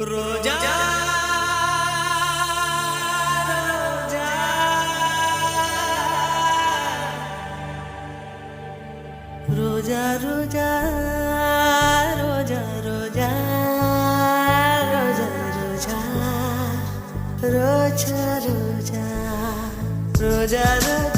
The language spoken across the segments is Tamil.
ரோஜா ரோஜா ரோஜா ரோஜா ரோஜா ரோஜா ரோஜா ரோஜா ரோஜா ரோஜா ரோஜா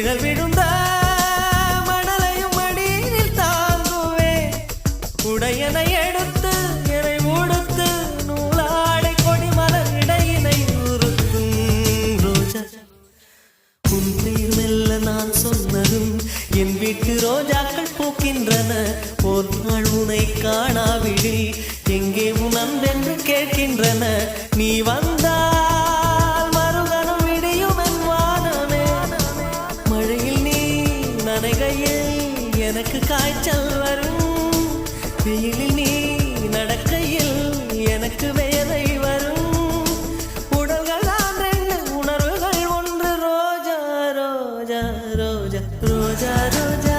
நிழல் விழுந்த மணலையும் மடியில் தாங்குவே. உடையனை எடுத்து என்னை மூடுத்து நூலாடை கொடி மலர் இடையினை உறுத்தும் ரோஜா. உன் பெயர் மெல்ல நான் சொன்னதும் என் வீட்டு ரோஜாக்கள் பூக்கின்றன. ஒரு நாள் உனை காணாவிடில் எங்கே உணர்ந்தென்று கேட்கின்றன. நீ வந்த நனைகையில் எனக்கு காய்ச்சல் வரும். வெயிலில் நீ நடக்கையில் எனக்கு வேதை வரும். உடல்கள் தான் ரெண்டு உணர்வுகள் ஒன்று. ரோஜா ரோஜா ரோஜா ரோஜா ரோஜா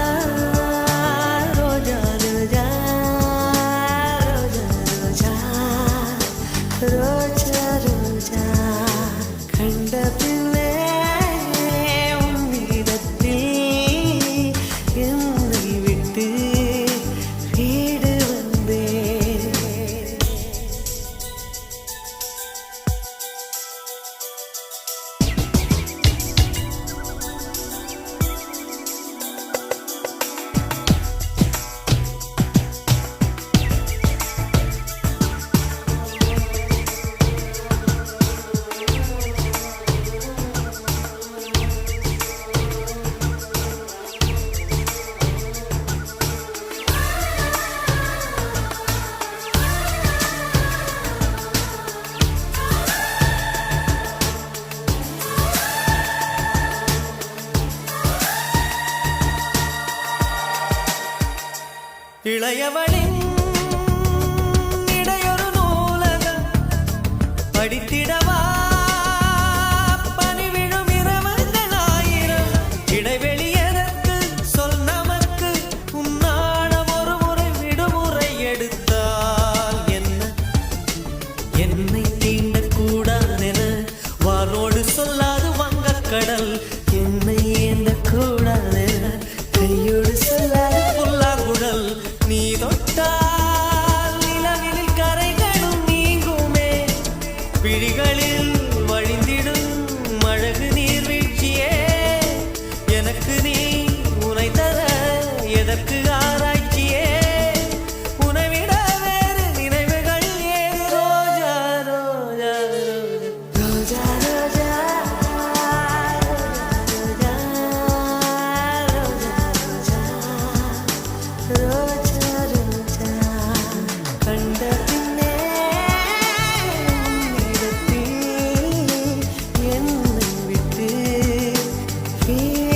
ரோஜா ரோஜா ரோஜா ரோஜா. இளையவளின் இடையொரு நூலகம் படித்திடவா? பணிவிழும் இரவங்கள் ஆயிரம். இடைவெளி எனக்கு சொல் நமக்கு. உன்னாடம் ஒரு முறை விடுமுறை எடுத்தால் என்ன? என்னை தீண்டக்கூடாதென. வானோடு சொல்லாது வங்கக்கடல் വിഴികൾ feel